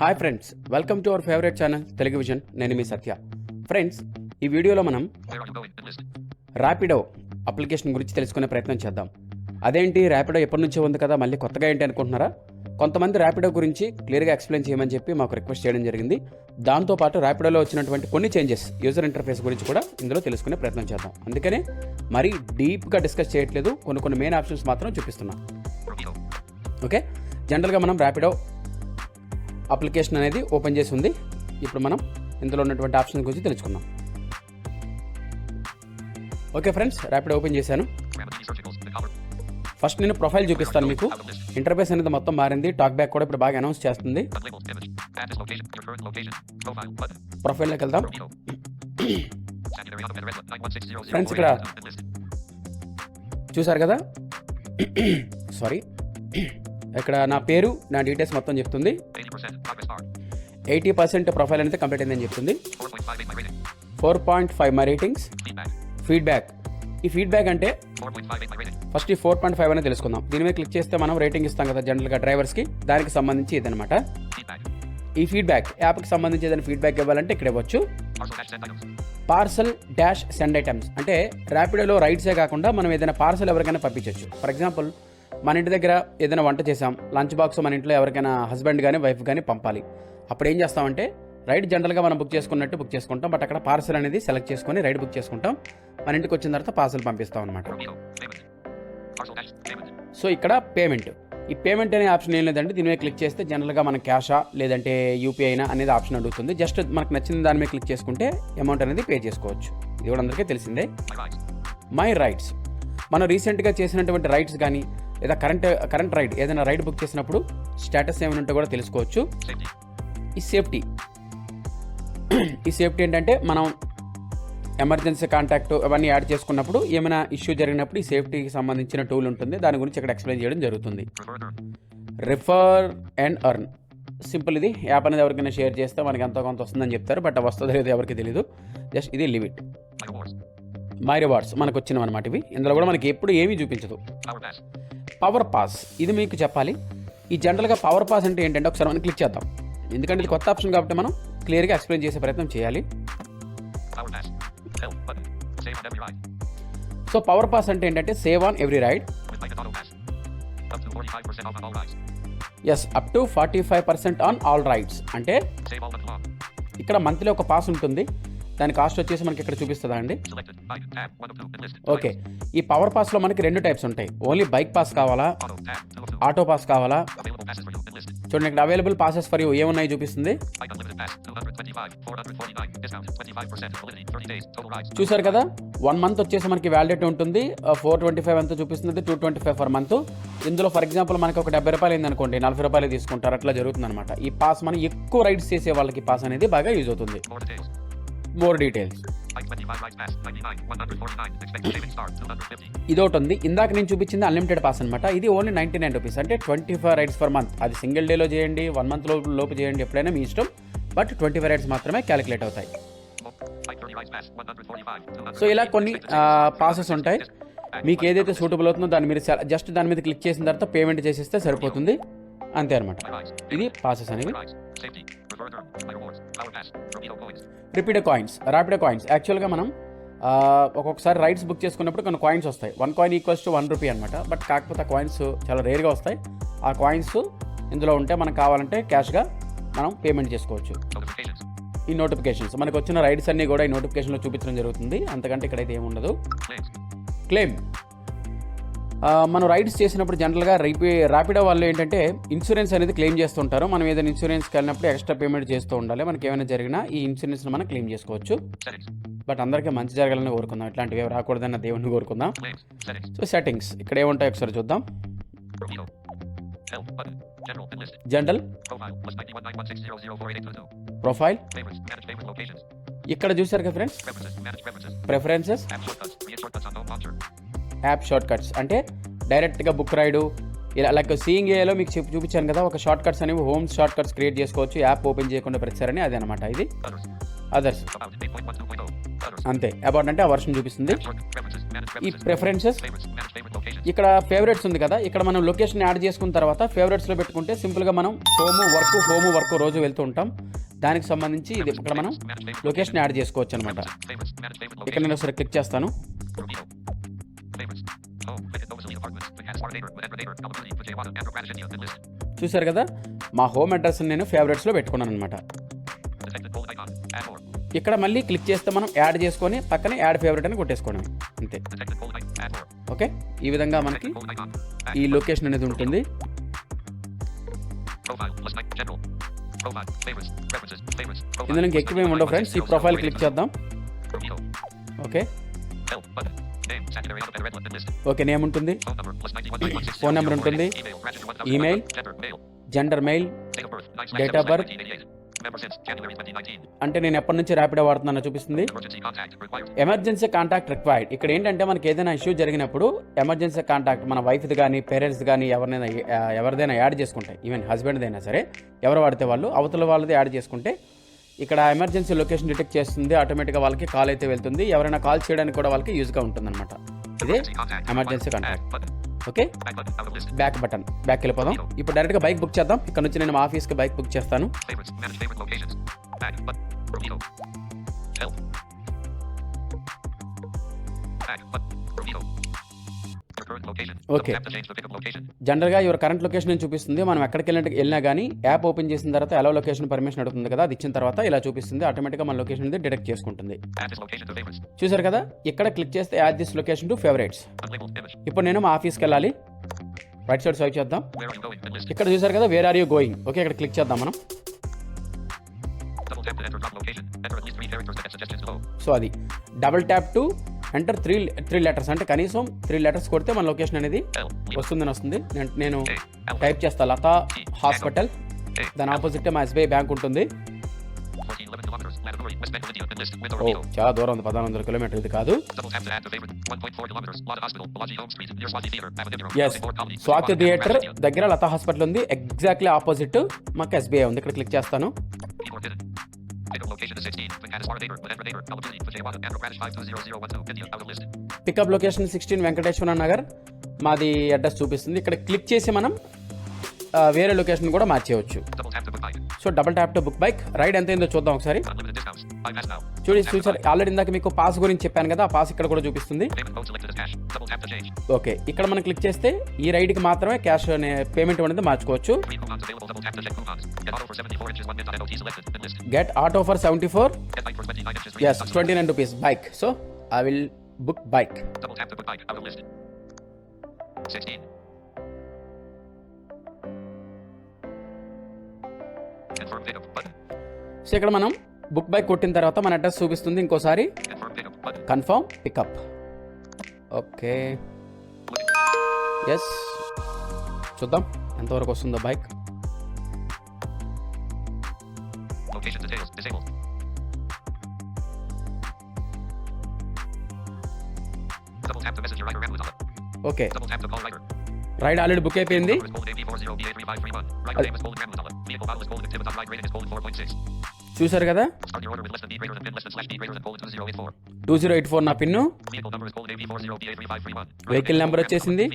Hi friends welcome to our favourite channel Telugu Vision నేను మీ సత్య. Friends ఈ వీడియోలో మనం ర్యాపిడో అప్లికేషన్ గురించి తెలుసుకునే ప్రయత్నం చేద్దాం. అదేంటి ర్యాపిడో ఎప్పటి నుంచో ఉంది కదా మళ్ళీ కొత్తగా ఏంటి అనుకుంటున్నారా? కొంతమంది ర్యాపిడో గురించి క్లియర్గా ఎక్స్ప్లెయిన్ చేయమని చెప్పి మాకు రిక్వెస్ట్ చేయడం జరిగింది. దాంతోపాటు ర్యాపిడోలో వచ్చినటువంటి కొన్ని చేంజెస్ యూజర్ ఇంటర్ఫేస్ గురించి కూడా ఇందులో తెలుసుకునే ప్రయత్నం చేద్దాం. అందుకనే మరీ డీప్గా డిస్కస్ చేయట్లేదు కొన్ని కొన్ని మెయిన్ ఆప్షన్స్ మాత్రం చూపిస్తున్నాం. ఓకే జనరల్గా మనం ర్యాపిడో అప్లికేషన్ అనేది ఓపెన్ చేసి ఉంది. ఇప్పుడు మనం ఇందులో ఉన్నటువంటి ఆప్షన్ గురించి తెలుసుకుందాం. ఓకే ఫ్రెండ్స్ ర్యాపిడ్ ఓపెన్ చేశాను. ఫస్ట్ నేను ప్రొఫైల్ చూపిస్తాను మీకు. ఇంటర్ఫేస్ అనేది మొత్తం మారింది. టాక్ బ్యాక్ కూడా ఇప్పుడు బాగా అనౌన్స్ చేస్తుంది. ప్రొఫైల్లోకి వెళ్దాం. ఫ్రెండ్స్ ఇక్కడ చూసారు కదా? సారీ. ఇక్కడ నా పేరు నా డీటెయిల్స్ మొత్తం చెప్తుంది. ఎయిటీ పర్సెంట్ ప్రొఫైల్ అనేది కంప్లీట్ అయిందని చెప్తుంది 4.58 my rating. Four point five my ratings. Feedback ఈ ఫీడ్బ్యాక్ అంటే 4.58 my rating. ఫస్ట్ ఈ ఫోర్ పాయింట్ ఫైవ్ అనేది తెలుసుకుందాం దీని మీద క్లిక్ చేస్తే మనం రేటింగ్ ఇస్తాం కదా జనరల్గా డ్రైవర్స్కి దానికి సంబంధించి ఇదనమాట. ఈ ఫీడ్బ్యాక్ యాప్కి సంబంధించి ఏదైనా ఫీడ్బ్యాక్ ఇవ్వాలంటే ఇక్కడ ఇవ్వచ్చు. పార్సల్ డాష్ సెండ్ ఐటమ్స్ అంటే ర్యాపిడోలో రైడ్సే కాకుండా మనం ఏదైనా పార్సల్ ఎవరికైనా పంపించవచ్చు ఫర్ ఎగ్జాంపుల్ మన ఇంటి దగ్గర ఏదైనా వంట చేసాం లంచ్ బాక్స్ మన ఇంట్లో ఎవరికైనా హస్బెండ్ కానీ వైఫ్ కానీ పంపాలి. అప్పుడు ఏం చేస్తామంటే రైడ్ జనరల్గా మనం బుక్ చేసుకున్నట్టు బుక్ చేసుకుంటాం బట్ అక్కడ పార్సల్ అనేది సెలెక్ట్ చేసుకొని రైడ్ బుక్ చేసుకుంటాం. మన ఇంటికి వచ్చిన తర్వాత పార్సల్ పంపిస్తాం అనమాట సో ఇక్కడ పేమెంట్. ఈ పేమెంట్ అనే ఆప్షన్ ఏం లేదంటే దీని మీద క్లిక్ చేస్తే జనరల్గా మన క్యాషా లేదంటే యూపీఐ అయినా అనేది ఆప్షన్ అడుగుతుంది. జస్ట్ మనకు నచ్చిన దాని మీద క్లిక్ చేసుకుంటే అమౌంట్ అనేది పే చేసుకోవచ్చు. ఇది కూడా అందరికీ తెలిసిందే. మై రైడ్స్ మనం రీసెంట్గా చేసినటువంటి రైడ్స్ కానీ లేదా కరెంట్ కరెంట్ రైడ్ ఏదైనా రైడ్ బుక్ చేసినప్పుడు స్టేటస్ ఏమైనా ఉంటే కూడా తెలుసుకోవచ్చు. ఈ సేఫ్టీ. ఈ సేఫ్టీ ఏంటంటే మనం ఎమర్జెన్సీ కాంటాక్ట్ అవన్నీ యాడ్ చేసుకున్నప్పుడు ఏమైనా ఇష్యూ జరిగినప్పుడు ఈ సేఫ్టీకి సంబంధించిన టూల్ ఉంటుంది. దాని గురించి ఇక్కడ ఎక్స్ప్లెయిన్ చేయడం జరుగుతుంది. రిఫర్ అండ్ అర్న్ సింపుల్ ఇది. యాప్ అనేది ఎవరికైనా షేర్ చేస్తే మనకి ఎంతో కొంత వస్తుందని చెప్తారు. బట్ వస్తుందో లేదో ఎవరికి తెలియదు జస్ట్ ఇది లిమిట్. మై రివార్డ్స్ మనకు వచ్చినవి అనమాట ఇవి. ఇందులో కూడా మనకి ఎప్పుడు ఏమీ చూపించదు. పవర్ పాస్ ఇది మీకు చెప్పాలి. ఈ జనరల్గా పవర్ పాస్ అంటే ఏంటంటే ఒకసారి మనం క్లిక్ చేద్దాం. ఎందుకంటే ఇది కొత్త ఆప్షన్ కాబట్టి మనం క్లియర్గా ఎక్స్ప్లెయిన్ చేసే ప్రయత్నం చేయాలి. సో పవర్ పాస్ అంటే ఏంటంటే save on every ride With like auto pass. Up to 45% off on all rides. Yes up to forty five percent on all rides అంటే. ఇక్కడ మంత్లీ ఒక పాస్ ఉంటుంది. దాని కాస్ట్ వచ్చేసి మనకి ఇక్కడ చూపిస్తుందా అండి. ఓకే ఈ పవర్ పాస్లో మనకి రెండు టైప్స్ ఉంటాయి ఓన్లీ బైక్ పాస్ కావాలా. ఆటో పాస్ కావాలా. చూడండి ఇక్కడ అవైలబుల్ పాసెస్ ఫర్ యూ ఏమున్నాయి చూపిస్తుంది Bike unlimited pass. 225. 449. Discount. 25%. Validity. 30 days. Total rides. చూసారు కదా వన్ మంత్ వచ్చేసి మనకి వ్యాలిడిటీ ఉంటుంది ఫోర్ ట్వంటీ ఫైవ్ ఎంత చూపిస్తుంది two twenty five for month ఇందులో ఫర్ ఎగ్జాంపుల్ మనకి ఒక డెబ్బై రూపాయలు అయింది అనుకోండి నలభై రూపాయలు తీసుకుంటారు అట్లా జరుగుతుంది అనమాట ఈ పాస్ మనం ఎక్కువ రైడ్స్ చేసే వాళ్ళకి పాస్ అనేది బాగా యూజ్ అవుతుంది. More details Bike 25 rides pass. 99. 149. Expected savings start. 250. ఇది ఒకటి ఉంది ఇందాక నేను చూపించింది అన్లిమిటెడ్ పాస్ అనమాట ఇది ఓన్లీ నైంటీ నైన్ రూపీస్ అంటే twenty five rides per month అది సింగిల్ డేలో చేయండి వన్ మంత్ లోపు లోపు చేయండి ఎప్పుడైనా మీ ఇష్టం బట్ ట్వంటీ ఫైవ్ రైడ్స్ మాత్రమే క్యాలిక్యులేట్ అవుతాయి సో ఇలా కొన్ని పాసెస్ ఉంటాయి మీకు ఏదైతే సూటబుల్ అవుతుందో దాని మీరు జస్ట్ దాని మీద క్లిక్ చేసిన తర్వాత పేమెంట్ చేసేస్తే సరిపోతుంది అంతే అనమాట ఇది ప్రాసెస్ అనేవి రిపీట్ కాయిన్స్ ర్యాపిడో కాయిన్స్ యాక్చువల్గా మనం ఆ, ఒక్కొక్కసారి రైడ్స్ బుక్ చేసుకున్నప్పుడు కొన్ని కాయిన్స్ వస్తాయి. One coin equals to one rupee అనమాట బట్ కాకపోతే ఆ కాయిన్స్ చాలా రేర్గా వస్తాయి. ఆ కాయిన్స్ ఇందులో ఉంటే మనకు కావాలంటే క్యాష్గా మనం పేమెంట్ చేసుకోవచ్చు. ఈ నోటిఫికేషన్స్ మనకు వచ్చిన రైడ్స్ అన్నీ కూడా ఈ నోటిఫికేషన్లో చూపించడం జరుగుతుంది. అంతకంటే ఇక్కడైతే ఏముండదు. క్లెయిమ్ మనం రైడ్స్ చేసినప్పుడు జనరల్గా రైపి ర్యాపిడో వాళ్ళు ఏంటంటే ఇన్సూరెన్స్ అనేది క్లెయిమ్ చేస్తుంటారు మనం ఏదైనా ఇన్సూరెన్స్కి వెళ్ళినప్పుడు ఎక్స్ట్రా పేమెంట్ చేస్తూ ఉండాలి మనకి ఏమైనా జరిగినా ఈ ఇన్సూరెన్స్ని మనం క్లెయిమ్ చేసుకోవచ్చు. బట్ అందరికీ మంచి జరగాలని కోరుకుందాం ఇట్లాంటివి ఏవి రాకూడదన్న దేవుడిని కోరుకుందాం. సో సెట్టింగ్స్ ఇక్కడ ఏముంటాయి ఒకసారి చూద్దాం. General Profile. Plus 919160048822. ప్రొఫైల్. ఇక్కడ చూసారు కదా ఫ్రెండ్స్. Preferences app shortcuts. అంటే డైరెక్ట్గా బుక్ రైడు ఇలా లైక్ సీయింగ్ ఏలో మీకు చెప్పి చూపించాను కదా ఒక షార్ట్ కట్స్ అనేవి హోమ్ షార్ట్ కట్స్ క్రియేట్ చేసుకోవచ్చు. యాప్ ఓపెన్ చేయకుండా ప్రతిసారని అదే అనమాట ఇది. అదర్స్ అంతే. అబౌట్ అంటే ఆ వర్షం చూపిస్తుంది. ఈ ప్రిఫరెన్సెస్ ఇక్కడ ఫేవరెట్స్ ఉంది కదా ఇక్కడ మనం లొకేషన్ యాడ్ చేసుకున్న తర్వాత ఫేవరెట్స్లో పెట్టుకుంటే సింపుల్గా మనం హోము వర్క్ హోము వర్క్ రోజు వెళ్తూ ఉంటాం. దానికి సంబంధించి ఇది ఇక్కడ మనం లొకేషన్ యాడ్ చేసుకోవచ్చు అనమాట ఇక్కడ నేను ఒకసారి క్లిక్ చేస్తాను. చూసారు కదా? మా హోమ్ అడ్రస్ నేను ఫేవరెట్స్లో పెట్టుకున్నాను అనమాట ఇక్కడ మళ్ళీ క్లిక్ చేస్తే మనం యాడ్ చేసుకుని పక్కనే యాడ్ ఫేవరెట్ అని కొట్టేసుకోవడం అంతే. ఓకే? ఈ విధంగా మనకి ఈ లొకేషన్ అనేది ఉంటుంది. ఇందులో ఎక్కువ ఏమి ఉండవు ఫ్రెండ్స్. ఈ ప్రొఫైల్ క్లిక్ చేద్దాం. ఓకే? ఓకే నేమ్ ఉంటుంది. ఫోన్ నెంబర్ ఉంటుంది. Email gender male date of birth అంటే నేను ఎప్పటి నుంచి ర్యాపిడో వాడుతున్నానో చూపిస్తుంది. ఎమర్జెన్సీ కాంటాక్ట్ రిక్వైర్డ్ ఇక్కడ ఏంటంటే మనకి ఏదైనా ఇష్యూ జరిగినప్పుడు ఎమర్జెన్సీ కాంటాక్ట్ మన వైఫ్ది కానీ పేరెంట్స్ కానీ ఎవరినైనా ఎవరిదైనా యాడ్ చేసుకుంటే ఈవెన్ హస్బెండ్దైనా సరే ఎవరు వాడితే వాళ్ళు అవతల వాళ్ళది యాడ్ చేసుకుంటే ఇక్కడ ఎమర్జెన్సీ లొకేషన్ డిటెక్ట్ చేస్తుంది ఆటోమేటిక్గా వాళ్ళకి కాల్ అయితే వెళ్తుంది. ఎవరైనా కాల్ చేయడానికి కూడా వాళ్ళకి యూజ్గా ఉంటుంది అనమాట ఇదే. Emergency. Contact. Okay. Back button back వెళ్ళిపోదాం. ఇప్పుడు డైరెక్ట్గా బైక్ బుక్ చేద్దాం. ఇక్కడ నుంచి నేను మా ఆఫీస్కి బైక్ బుక్ చేస్తాను. Location. జనరల్గా యువర్ కరెంట్ లొకేషన్ అని చూపిస్తుంది. మనం ఎక్కడికి వెళ్ళిన వెళ్ళినా కానీ యాప్ ఓపెన్ చేసిన తర్వాత ఎలా లొకేషన్ పర్మిషన్ అడుగుతుంది కదా. అది ఇచ్చిన తర్వాత ఇలా చూపిస్తుంది. ఆటోమేటిక్గా మన లొకేషన్ అనేది డిటెక్ట్ చేసుకుంటుంది. చూసారు కదా? ఇక్కడ క్లిక్ చేస్తే add this location to favourites. ఇప్పుడు నేను మా ఆఫీస్కి వెళ్ళాలి. రైట్ సైడ్ స్వైప్ చేద్దాం. ఇక్కడ చూసారు కదా? Where are you going okay ఇక్కడ క్లిక్ చేద్దాం మనం. సో అది. Double tap to enter three three letters అంటే కనీసం త్రీ లెటర్స్ కొడితే మన లొకేషన్ అనేది వస్తుందని వస్తుంది. నేను టైప్ చేస్తాను లతా హాస్పిటల్. దాని ఆపోజిట్ మా ఎస్బీఐ బ్యాంక్ ఉంటుంది. చాలా దూరం ఉంది. పదహారు వందల కిలోమీటర్ ఇది కాదు. స్వాతి థియేటర్ దగ్గర లతా హాస్పిటల్ ఉంది. ఎగ్జాక్ట్లీ ఆపోజిట్ మాకు ఎస్బీఐ ఉంది. ఇక్కడ క్లిక్ చేస్తాను. Pickup location sixteen Venkateswara Nagar మాది అడ్రస్ చూపిస్తుంది. ఇక్కడ క్లిక్ చేసి మనం వేరే లొకేషన్ కూడా మార్చేయవచ్చు so double tap to book bike ride ఎంత అయిందో చూద్దాం ఒకసారి. చూడి చూసారు ఆల్రెడీ ఇందాక మీకు పాస్ గురించి చెప్పాను కదా ఆ పాస్ ఇక్కడ కూడా చూపిస్తుంది. ఓకే ఇక్కడ మనం క్లిక్ చేస్తే ఈ రైడ్కి మాత్రమే క్యాష్ అనే పేమెంట్ అనేది మార్చుకోవచ్చు. Get auto for seventy four yes twenty nine rupees bike so I will book bike 16. So ఇక్కడ మనం బుక్ బై కొట్టిన తర్వాత మన అడ్రస్ చూపిస్తుంది. ఇంకోసారి కన్ఫామ్ పికప్ ఓకే ఎస్ చూద్దాం. ఎంతవరకు వస్తుందో bike okay ride already book అయిపోయింది. చూసారు కదా? టూ జీరో ఎయిట్ ఫోర్ నా పిన్ వెహికల్ నెంబర్ వచ్చేసింది.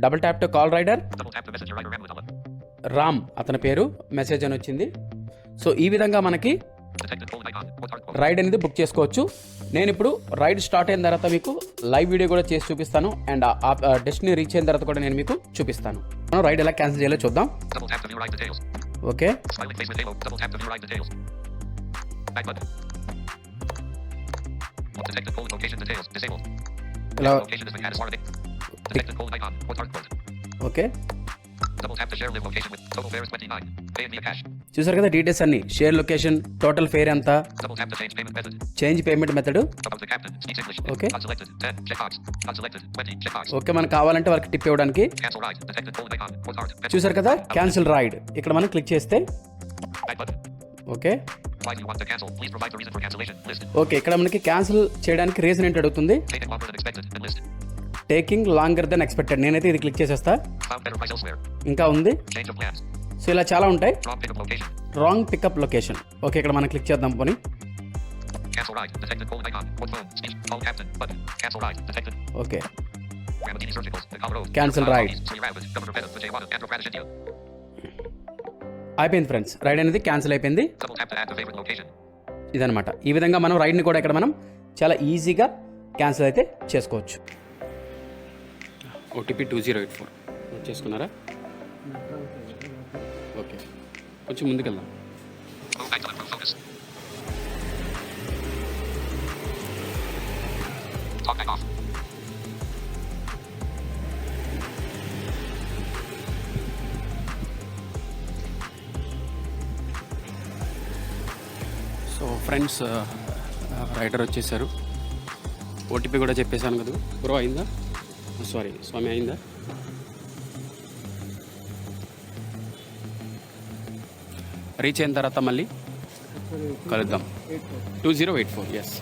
Double tap to call rider Ram అతని పేరు. మెసేజ్ అని వచ్చింది. సో ఈ విధంగా మనకి రైడ్ అనేది బుక్ చేసుకోవచ్చు. నేను ఇప్పుడు రైడ్ స్టార్ట్ అయిన తర్వాత మీకు లైవ్ వీడియో కూడా చేసి చూపిస్తాను అండ్ ఆ రీచ్ అయిన తర్వాత కూడా నేను మీకు చూపిస్తాను. మనం రైడ్ ఎలా క్యాన్సిల్ చేయాలో చూద్దాం. ఓకే ఓకే చూసారు కదా డీటెయిల్స్ అన్ని. షేర్ లొకేషన్ టోటల్ ఫేర్ ఎంత? Change payment method okay okay మనకు కావాలంటే వర్క్ టిప్ ఇవ్వడానికి. చూసారు కదా? క్యాన్సిల్ రైడ్ ఇక్కడ మనం క్లిక్ చేస్తే. ఓకే ఓకే ఇక్కడ మనకి క్యాన్సిల్ చేయడానికి రీజన్ ఏంటి అడుగుతుంది? టేకింగ్ లాంగర్ దెన్ ఎక్స్పెక్టెడ్ నేనైతే ఇది క్లిక్ చేసేస్తా. ఇంకా ఉంది. సో ఇలా చాలా ఉంటాయి. రాంగ్ పికప్ లొకేషన్ ఓకే ఇక్కడ మనం క్లిక్ చేద్దాం పోని. ఓకే క్యాన్సిల్ రైడ్ అయిపోయింది ఫ్రెండ్స్. రైడ్ అనేది క్యాన్సిల్ అయిపోయింది. ఇదనమాట ఈ విధంగా మనం రైడ్ని కూడా ఇక్కడ మనం చాలా ఈజీగా క్యాన్సిల్ అయితే చేసుకోవచ్చు. OTP two zero eight four చేసుకున్నారా? Hmm. ఓకే. కొంచెం ముందుకెళ్దాం. సో ఫ్రెండ్స్ రైడర్ వచ్చేసారు. ఓటీపీ కూడా చెప్పేశాను కదా. బ్రో అయిందా? సారీ స్వామి అయిందా? రీచ్ అయిన తర్వాత మళ్ళీ కలుద్దాం. Two zero eight four yes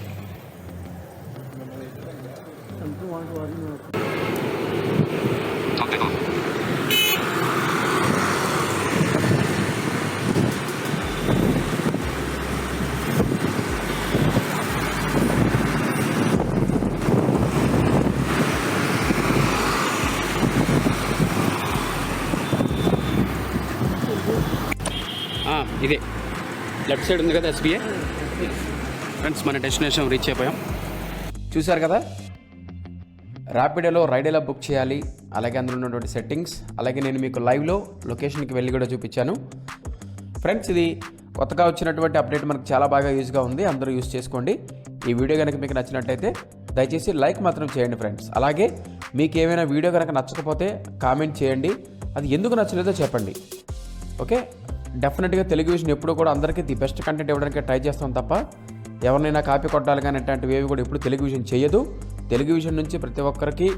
left side ఉంది కదా ఎస్బీఐ? ఫ్రెండ్స్ మన డెస్టినేషన్ రీచ్ అయిపోయాం. చూశారు కదా? ర్యాపిడోలో రైడ్ ఎలా బుక్ చేయాలి అలాగే అందులో ఉన్నటువంటి సెట్టింగ్స్ అలాగే నేను మీకు లైవ్లో లొకేషన్కి వెళ్ళి కూడా చూపించాను. ఫ్రెండ్స్ ఇది కొత్తగా వచ్చినటువంటి అప్డేట్ మనకు చాలా బాగా యూజ్గా ఉంది అందరూ యూజ్ చేసుకోండి. ఈ వీడియో కనుక మీకు నచ్చినట్టయితే దయచేసి లైక్ మాత్రం చేయండి ఫ్రెండ్స్ అలాగే మీకు ఏమైనా వీడియో కనుక నచ్చకపోతే కామెంట్ చేయండి. అది ఎందుకు నచ్చలేదో చెప్పండి. ఓకే డెఫినెట్గా తెలుగు విజన్ ఎప్పుడు కూడా అందరికీ ది బెస్ట్ కంటెంట్ ఇవ్వడానికి ట్రై చేస్తాం తప్ప ఎవరినైనా కాపీ కొట్టాలి కానీ ఇట్లాంటివి ఏవి కూడా ఎప్పుడు తెలుగు విజన్ చేయదు. తెలుగు విజన్ నుంచి ప్రతి ఒక్కరికి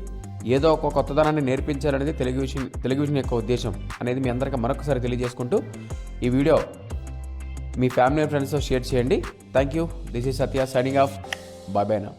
ఏదో ఒక కొత్తదనాన్ని నేర్పించాలనేది తెలుగు విజన్ తెలుగు విజన్ యొక్క ఉద్దేశం అనేది మీ అందరికీ మరొకసారి తెలియజేసుకుంటూ ఈ వీడియో మీ ఫ్యామిలీ ఫ్రెండ్స్తో షేర్ చేయండి. Thank you this is Satya signing off బాబాయ్ నా